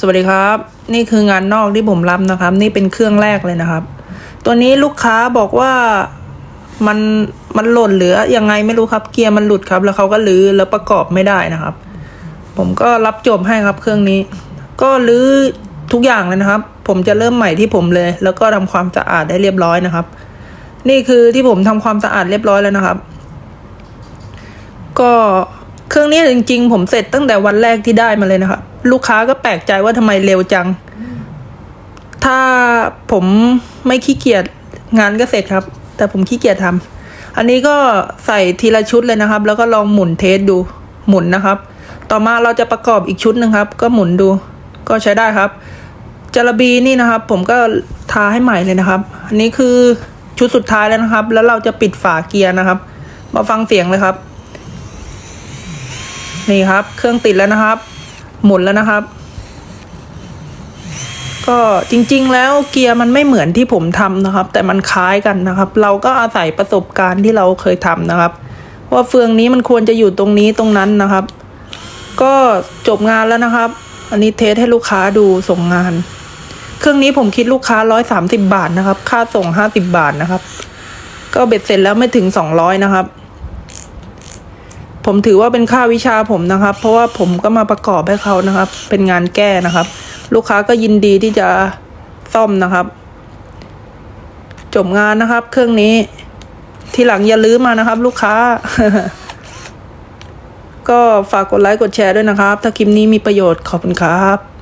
สวัสดีครับ นี่คืองานนอกที่ผมรับนะครับ นี่เป็นเครื่องแรกเลยนะครับ ตัวนี้ลูกค้าบอกว่ามันมันหล่นหรือยังไงไม่รู้ครับ เกียร์มันหลุดครับ แล้วเขาก็ลื้อแล้วประกอบไม่ได้นะครับ ผมก็รับจบให้ครับเครื่องนี้ ก็ลื้อทุกอย่างเลยนะครับ ผมจะเริ่มใหม่ที่ผมเลย แล้วก็ทำความสะอาดได้เรียบร้อยนะครับ นี่คือที่ผมทำความสะอาดเรียบร้อยแล้วนะครับ ก็ เครื่องนี้จริง ๆ ผมเสร็จตั้งแต่วันแรกที่ได้มาเลยนะครับลูกค้าก็แปลกใจว่าทำไมเร็วจัง ถ้าผมไม่ขี้เกียจงานก็เสร็จครับ แต่ผมขี้เกียจทำอันนี้ก็ใส่ทีละชุดเลยนะครับ แล้วก็ลองหมุนเทสดูหมุนนะครับ ต่อมาเราจะประกอบอีกชุดหนึ่งครับ ก็หมุนดูก็ใช้ได้ครับจารบีนี่นะครับ ผมก็ทาให้ใหม่เลยนะครับ อันนี้คือชุดสุดท้ายแล้วนะครับ แล้วเราจะปิดฝาเกียร์นะครับ มาฟังเสียงเลยครับ นี่ครับ เครื่องติดแล้วนะครับ หมุนแล้วนะครับ ก็จริงๆ แล้วเกียร์มันไม่เหมือนที่ผมทำนะครับ แต่มันคล้ายกันนะครับ เราก็อาศัยประสบการณ์ที่เราเคยทำนะครับ ว่าเฟืองนี้มันควรจะอยู่ตรงนี้ตรงนั้นนะครับ ก็จบงานแล้วนะครับ อันนี้เทสให้ลูกค้าดูส่งงาน เครื่องนี้ผมคิดลูกค้าร้อยสามสิบาทนะครับ ค่าส่งห้าสิบาทนะครับ ก็เบ็ดเสร็จแล้วไม่ถึงสองร้อยนะครับ ผมถือว่าเป็นค่าวิชาผมนะครับ เพราะว่าผมก็มาประกอบให้เขานะครับ เป็นงานแก้นะครับ ลูกค้าก็ยินดีที่จะซ่อมนะครับ จบงานนะครับ เครื่องนี้ ทีหลังอย่าลืมมานะครับ ลูกค้า ก็ฝากกดไลค์กดแชร์ด้วยนะครับ ถ้าคลิปนี้มีประโยชน์ขอบคุณครับ